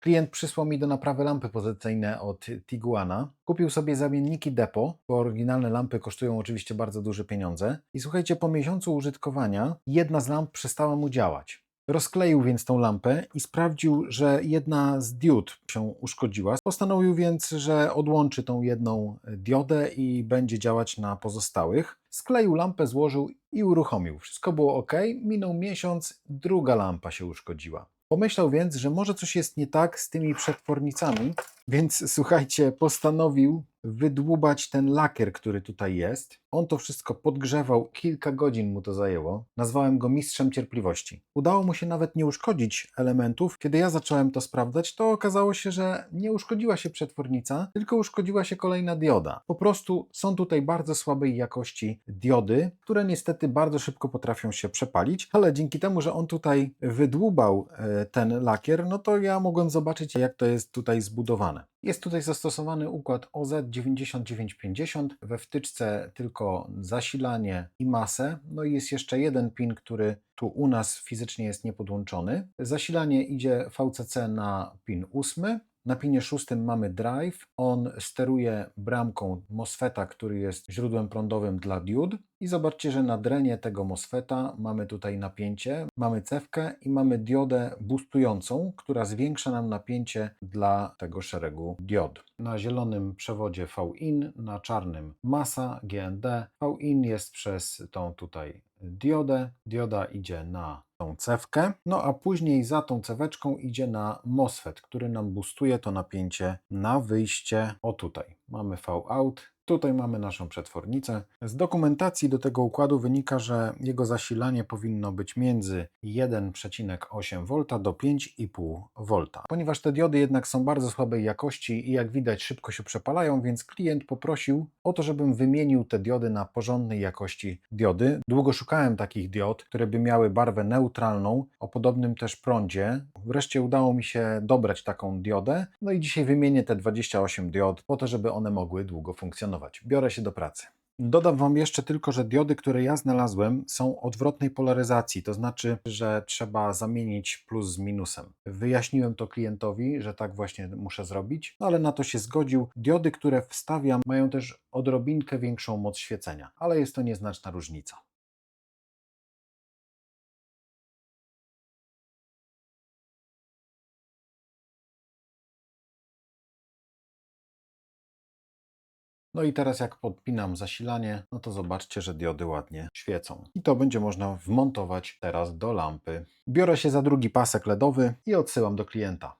Klient przysłał mi do naprawy lampy pozycyjne od Tiguana. Kupił sobie zamienniki Depo, bo oryginalne lampy kosztują oczywiście bardzo duże pieniądze. I słuchajcie, po miesiącu użytkowania jedna z lamp przestała mu działać. Rozkleił więc tą lampę i sprawdził, że jedna z diod się uszkodziła. Postanowił więc, że odłączy tą jedną diodę i będzie działać na pozostałych. Skleił lampę, złożył i uruchomił. Wszystko było ok. Minął miesiąc, druga lampa się uszkodziła. Pomyślał więc, że może coś jest nie tak z tymi przetwornicami, więc słuchajcie, postanowił wydłubać ten lakier, który tutaj jest. On to wszystko podgrzewał, kilka godzin mu to zajęło. Nazwałem go mistrzem cierpliwości. Udało mu się nawet nie uszkodzić elementów. Kiedy ja zacząłem to sprawdzać, to okazało się, że nie uszkodziła się przetwornica, tylko uszkodziła się kolejna dioda. Po prostu są tutaj bardzo słabej jakości diody, które niestety bardzo szybko potrafią się przepalić, ale dzięki temu, że on tutaj wydłubał e, ten lakier, no to ja mogłem zobaczyć, jak to jest tutaj zbudowane. Jest tutaj zastosowany układ OZ9950, we wtyczce tylko zasilanie i masę, no i jest jeszcze jeden pin, który tu u nas fizycznie jest niepodłączony. Zasilanie idzie VCC na pin 8, na pinie szóstym mamy drive. On steruje bramką MOSFETA, który jest źródłem prądowym dla diod. I zobaczcie, że na drenie tego MOSFETA mamy tutaj napięcie, mamy cewkę i mamy diodę boostującą, która zwiększa nam napięcie dla tego szeregu diod. Na zielonym przewodzie V-in, na czarnym masa GND. V-in jest przez tą tutaj diodę. Dioda idzie na tą cewkę, no a później za tą ceweczką idzie na MOSFET, który nam boostuje to napięcie na wyjście. O tutaj mamy V-out, Tutaj mamy naszą przetwornicę. Z dokumentacji do tego układu wynika, że jego zasilanie powinno być między 1,8 V do 5,5 V. Ponieważ te diody jednak są bardzo słabej jakości i jak widać szybko się przepalają, więc klient poprosił o to, żebym wymienił te diody na porządnej jakości diody. Długo szukałem takich diod, które by miały barwę neutralną, o podobnym też prądzie. Wreszcie udało mi się dobrać taką diodę. No i dzisiaj wymienię te 28 diod po to, żeby one mogły długo funkcjonować. Biorę się do pracy. Dodam Wam jeszcze tylko, że diody, które ja znalazłem, są odwrotnej polaryzacji, to znaczy, że trzeba zamienić plus z minusem. Wyjaśniłem to klientowi, że tak właśnie muszę zrobić, no ale na to się zgodził. Diody, które wstawiam, mają też odrobinkę większą moc świecenia, ale jest to nieznaczna różnica. No i teraz jak podpinam zasilanie, no to zobaczcie, że diody ładnie świecą. I to będzie można wmontować teraz do lampy. Biorę się za drugi pasek LEDowy i odsyłam do klienta.